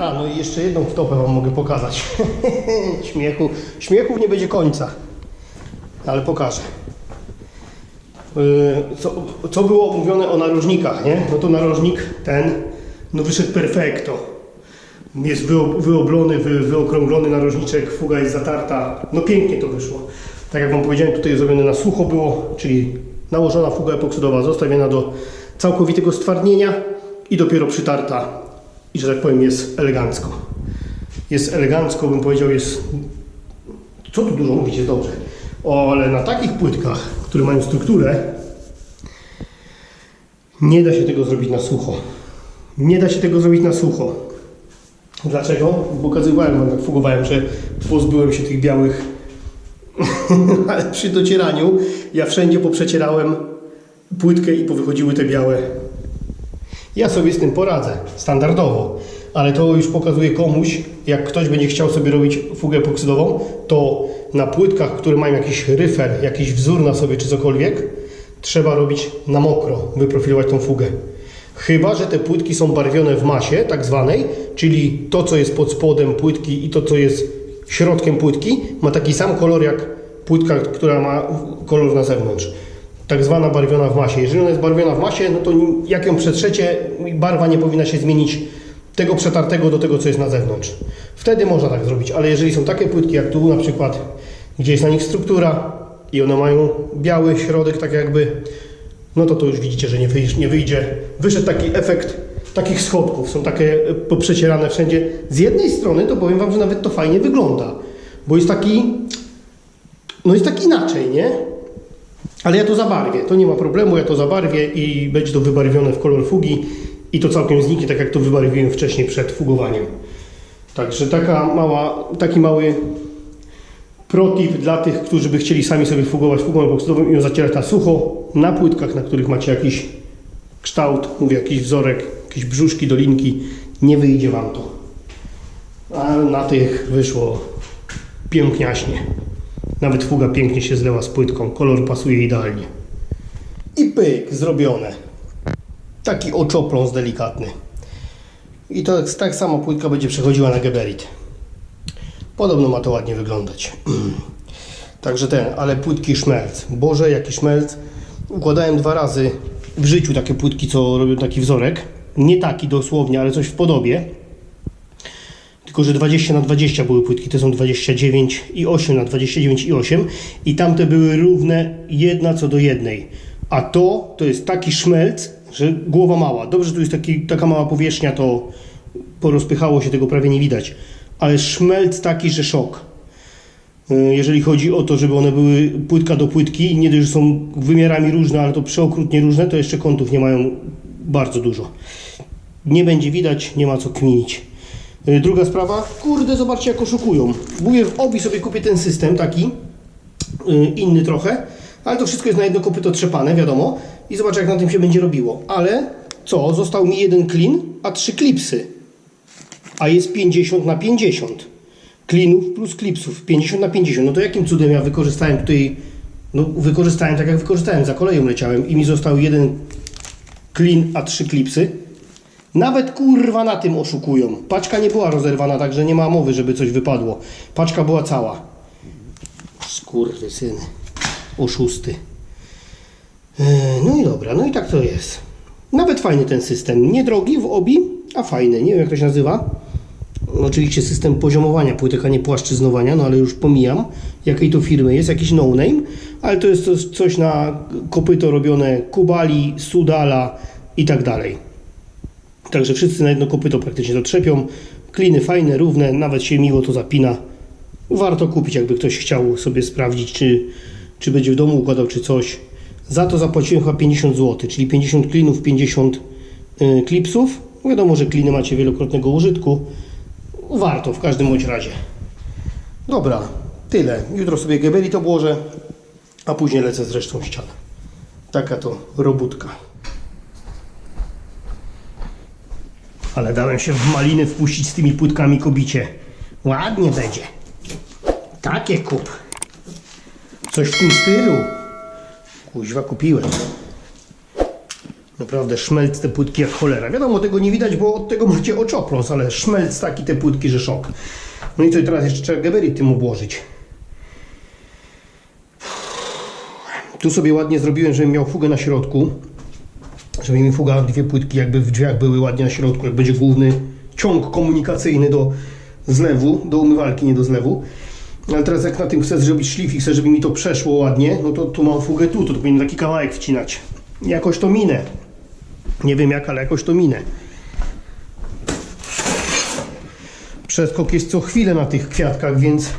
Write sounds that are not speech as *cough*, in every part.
A, no i jeszcze jedną wtopę Wam mogę pokazać. *laughs* Śmiechu, śmiechów nie będzie końca. Ale pokażę. Yy, Co, co było mówione o narożnikach, nie? No to narożnik ten, no wyszedł perfekto. Jest wyo- wyoblony, wy, wyokrąglony narożniczek, fuga jest zatarta. No pięknie to wyszło. Tak jak Wam powiedziałem, tutaj zrobione na sucho było, czyli nałożona fuga epoksydowa zostawiona do całkowitego stwardnienia i dopiero przytarta i że tak powiem jest elegancko. Jest elegancko, bym powiedział, jest... Co tu dużo mówić, jest dobrze. O, ale na takich płytkach, które mają strukturę, nie da się tego zrobić na sucho. Nie da się tego zrobić na sucho. Dlaczego? Pokazywałem wam, jak fugowałem, że pozbyłem się tych białych, *laughs* ale przy docieraniu ja wszędzie poprzecierałem płytkę i powychodziły te białe. Ja sobie z tym poradzę, standardowo, ale to już pokazuje komuś, jak ktoś będzie chciał sobie robić fugę epoksydową, to na płytkach, które mają jakiś ryfer, jakiś wzór na sobie czy cokolwiek, trzeba robić na mokro, wyprofilować tą fugę. Chyba, że te płytki są barwione w masie, tak zwanej, czyli to, co jest pod spodem płytki i to, co jest środkiem płytki, ma taki sam kolor jak płytka, która ma kolor na zewnątrz. Tak zwana barwiona w masie. Jeżeli ona jest barwiona w masie, no to jak ją przetrzecie, barwa nie powinna się zmienić tego przetartego do tego, co jest na zewnątrz. Wtedy można tak zrobić, ale jeżeli są takie płytki jak tu na przykład, gdzie jest na nich struktura i one mają biały środek, tak jakby, no to to już widzicie, że nie wyjdzie. Nie wyjdzie. Wyszedł taki efekt takich schodków, są takie e, poprzecierane wszędzie. Z jednej strony to powiem Wam, że nawet to fajnie wygląda, bo jest taki, no jest tak inaczej, nie? Ale ja to zabarwię, to nie ma problemu, ja to zabarwię i będzie to wybarwione w kolor fugi i to całkiem zniknie, tak jak to wybarwiłem wcześniej przed fugowaniem. Także taka mała, taki mały protip dla tych, którzy by chcieli sami sobie fugować fugą epoksydową i ją zacierać na sucho, na płytkach, na których macie jakiś kształt, mówię, jakiś wzorek, jakieś brzuszki, dolinki, nie wyjdzie Wam to. A na tych wyszło piękniaśnie. Nawet fuga pięknie się zlewa z płytką, kolor pasuje idealnie. I pyk, zrobione. Taki oczopląs delikatny. I to tak, tak samo płytka będzie przechodziła na geberit. Podobno ma to ładnie wyglądać. *clears throat* Także ten, ale płytki szmelc. Boże, jaki szmelc. Układałem dwa razy w życiu takie płytki, co robią taki wzorek. Nie taki dosłownie, ale coś w podobie. Tylko, że 20 na 20 były płytki, te są 29 i 8 na 29 i 8 i tamte były równe jedna co do jednej. A to, to jest taki szmelc, że głowa mała. Dobrze, że tu jest taki, taka mała powierzchnia, to porozpychało się, tego prawie nie widać. Ale szmelc taki, że szok. Y, Jeżeli chodzi o to, żeby one były płytka do płytki, nie dość, że są wymiarami różne, ale to przeokrutnie różne, to jeszcze kątów nie mają bardzo dużo. Nie będzie widać, nie ma co kminić. Y, Druga sprawa, kurde, zobaczcie jak oszukują. Mówię, w obi sobie kupię ten system taki, y, inny trochę, ale to wszystko jest na jedno kopyto trzepane, wiadomo. I zobacz jak na tym się będzie robiło. Ale co, został mi jeden klin, a trzy klipsy. A jest 50 na 50. Klinów plus klipsów, 50 na 50. No to jakim cudem ja wykorzystałem tutaj, no wykorzystałem tak jak wykorzystałem, za koleją leciałem i mi został jeden klin, a trzy klipsy. Nawet kurwa na tym oszukują. Paczka nie była rozerwana, także nie ma mowy, żeby coś wypadło. Paczka była cała. Skurwy syny. Oszusty. Eee, No i dobra, no i tak to jest. Nawet fajny ten system. Niedrogi w obi, a fajny. Nie wiem jak to się nazywa. Oczywiście system poziomowania płytek, a nie płaszczyznowania, no ale już pomijam, jakiej to firmy jest, jakiś no-name, ale to jest coś na kopyto robione Kubali, Sudala i tak dalej. Także wszyscy na jedno kopyto praktycznie to trzepią. Kliny fajne, równe, nawet się miło to zapina. Warto kupić, jakby ktoś chciał sobie sprawdzić, czy, czy będzie w domu układał, czy coś. Za to zapłaciłem chyba 50 zł, czyli 50 klinów, 50 y, klipsów. Wiadomo, że kliny macie wielokrotnego użytku. Warto w każdym bądź razie. Dobra, tyle. Jutro sobie gebelit obłożę, a później lecę z resztą ścian. Taka to robótka. Ale dałem się w maliny wpuścić z tymi płytkami kobicie. Ładnie będzie. Takie kup. Coś w tym stylu. Kuźwa kupiłem. Naprawdę szmelc te płytki jak cholera. Wiadomo, tego nie widać, bo od tego macie oczopląs, ale szmelc taki te płytki, że szok. No i co, teraz jeszcze trzeba geberit tym obłożyć. Tu sobie ładnie zrobiłem, żebym miał fugę na środku. Żeby mi fuga, dwie płytki jakby w drzwiach były ładnie na środku, jak będzie główny ciąg komunikacyjny do zlewu, do umywalki, nie do zlewu. Ale teraz jak na tym chcę zrobić szlif i chcę, żeby mi to przeszło ładnie, no to tu mam fugę tu, to, to powinien taki kawałek wcinać. Jakoś to minę. Nie wiem jak, ale jakoś to minę. Przeskok jest co chwilę na tych kwiatkach, więc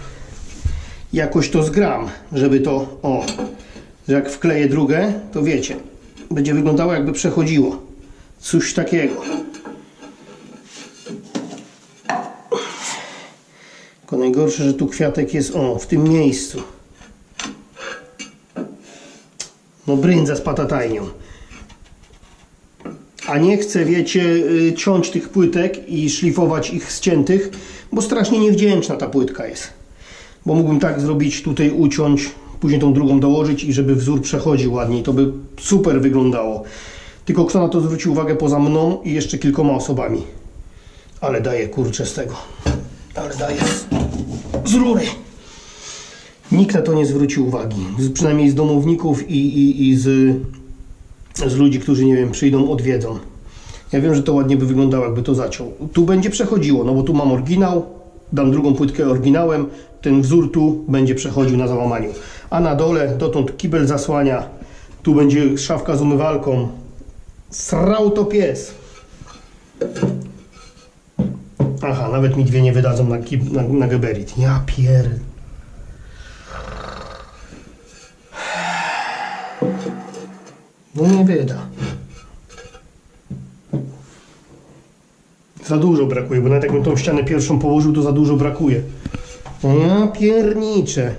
jakoś to zgram, żeby to, o, że jak wkleję drugą, to wiecie, będzie wyglądało jakby przechodziło. Coś takiego. Tylko najgorsze, że tu kwiatek jest, o, w tym miejscu. No brędza z patatajnią. A nie chcę, wiecie, y, ciąć tych płytek i szlifować ich ściętych, bo strasznie niewdzięczna ta płytka jest. Bo mógłbym tak zrobić, tutaj uciąć, później tą drugą dołożyć i żeby wzór przechodził ładniej. To by super wyglądało. Tylko kto na to zwrócił uwagę poza mną i jeszcze kilkoma osobami. Ale daje kurczę z tego. Ale daje z, z rury. Nikt na to nie zwrócił uwagi. Z, przynajmniej z domowników i, i, i z, z ludzi, którzy, nie wiem, przyjdą, odwiedzą. Ja wiem, że to ładnie by wyglądało, jakby to zaciął. Tu będzie przechodziło, no bo tu mam oryginał, dam drugą płytkę oryginałem, ten wzór tu będzie przechodził na załamaniu. A na dole dotąd kibel zasłania, tu będzie szafka z umywalką. Srał to pies. Aha, nawet mi dwie nie wydadzą na, kib- na, na geberit. Ja pier... No nie wyda. Za dużo brakuje, bo nawet jakbym tą ścianę pierwszą położył, to za dużo brakuje. Ja pierniczę.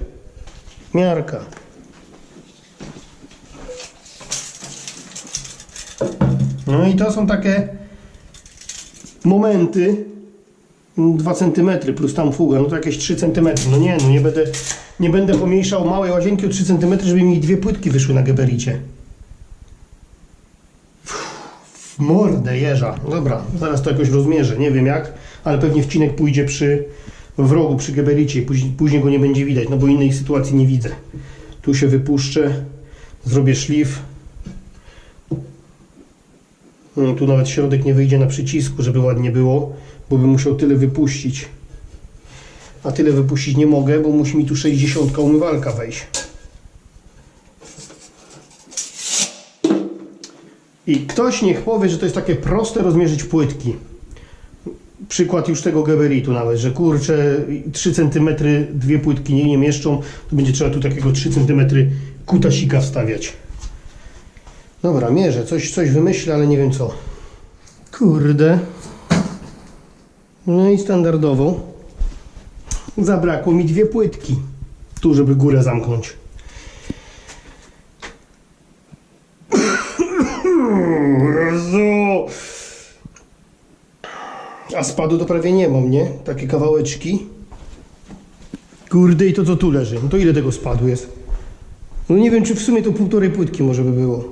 Miarka. No i to są takie momenty 2 cm plus tam fuga, no to jakieś 3 cm. No nie, no nie będę, nie będę pomniejszał małej łazienki o 3 cm, żeby mi dwie płytki wyszły na gebericie. W mordę jeża. Dobra, zaraz to jakoś rozmierzę, nie wiem jak, ale pewnie wcinek pójdzie przy w rogu przy gebericie i później, później go nie będzie widać, no bo innej sytuacji nie widzę. Tu się wypuszczę, zrobię szlif. No, tu nawet środek nie wyjdzie na przycisku, żeby ładnie było, bo bym musiał tyle wypuścić. A tyle wypuścić nie mogę, bo musi mi tu 60 umywalka wejść. I ktoś niech powie, że to jest takie proste rozmierzyć płytki. Przykład już tego geberitu nawet, że kurczę 3 cm dwie płytki nie, nie mieszczą, to będzie trzeba tu takiego 3 cm kutasika wstawiać. Dobra, mierzę, coś, coś wymyślę, ale nie wiem co. Kurde. No i standardowo zabrakło mi dwie płytki. Tu, żeby górę zamknąć. Jezu. Spadu to prawie nie mam, nie? Takie kawałeczki. Kurde, i to co tu leży? No to ile tego spadu jest? No nie wiem, czy w sumie to półtorej płytki może by było.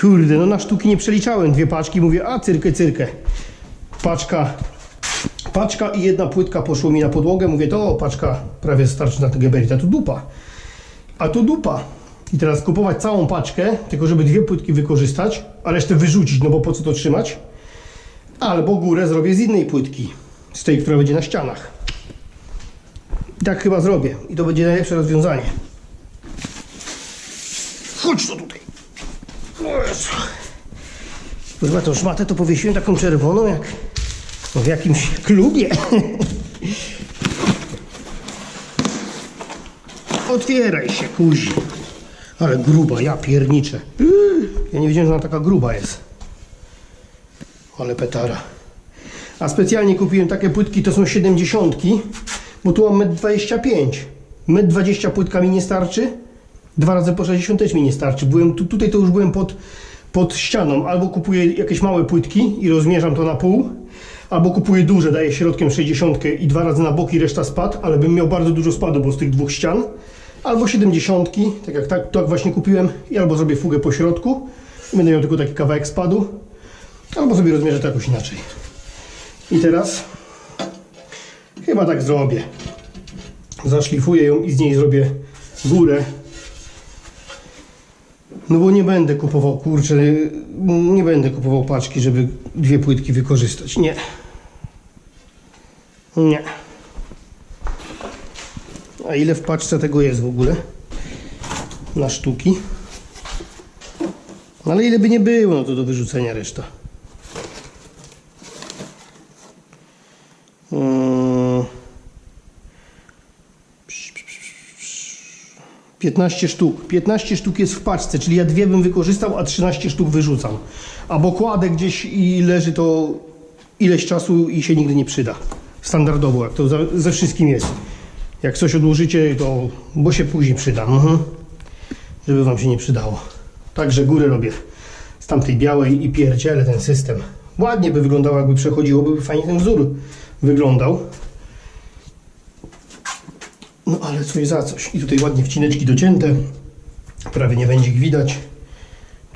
Kurde, no na sztuki nie przeliczałem. Dwie paczki, mówię, a cyrkę, cyrkę. Paczka, paczka i jedna płytka poszło mi na podłogę. Mówię, to paczka prawie starczy na tę geberit, a tu dupa. A tu dupa. I teraz kupować całą paczkę, tylko żeby dwie płytki wykorzystać, a resztę wyrzucić, no bo po co to trzymać? Albo górę zrobię z innej płytki, z tej, która będzie na ścianach. I tak chyba zrobię. I to będzie najlepsze rozwiązanie. Chodź to tutaj. O Jezu. Chyba tą szmatę to powiesiłem taką czerwoną, jak w jakimś klubie. *laughs* Otwieraj się, kuzi. Ale gruba, ja pierniczę. Ja nie wiedziałem, że ona taka gruba jest. Ale petara. A specjalnie kupiłem takie płytki, to są 70, bo tu mam 1,25 m. 1,20 m płytka mi nie starczy. Dwa razy po 60 też mi nie starczy. Byłem tu, tutaj to już byłem pod, pod ścianą. Albo kupuję jakieś małe płytki i rozmierzam to na pół, albo kupuję duże, daję środkiem 60 i dwa razy na boki, reszta spad, ale bym miał bardzo dużo spadu, bo z tych dwóch ścian albo 70, tak jak tak, tak właśnie kupiłem, i albo zrobię fugę po środku będę miał tylko taki kawałek spadu, albo sobie rozmierzę to jakoś inaczej. I teraz chyba tak zrobię. Zaszlifuję ją i z niej zrobię górę. No bo nie będę kupował, kurczę, nie będę kupował paczki, żeby dwie płytki wykorzystać. Nie. Nie. A ile w paczce tego jest w ogóle? Na sztuki. No ale ile by nie było, no to do wyrzucenia reszta. Mm. 15 sztuk. 15 sztuk jest w paczce, czyli ja dwie bym wykorzystał, a 13 sztuk wyrzucam. Albo kładę gdzieś i leży to ileś czasu i się nigdy nie przyda. Standardowo, jak to ze wszystkim jest. Jak coś odłożycie, to bo się później przyda. Mhm. Żeby wam się nie przydało. Także górę robię z tamtej białej i pierdzielę ten system. Ładnie by wyglądało, jakby przechodziło, by fajnie ten wzór wyglądał. No ale coś za coś. I tutaj ładnie wcineczki docięte. Prawie nie będzie ich widać.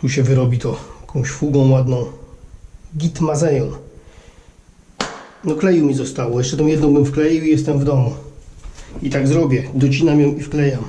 Tu się wyrobi to jakąś fugą ładną. Gitmazeją. No kleju mi zostało. Jeszcze tą jedną bym wkleił i jestem w domu. I tak zrobię. Docinam ją i wklejam.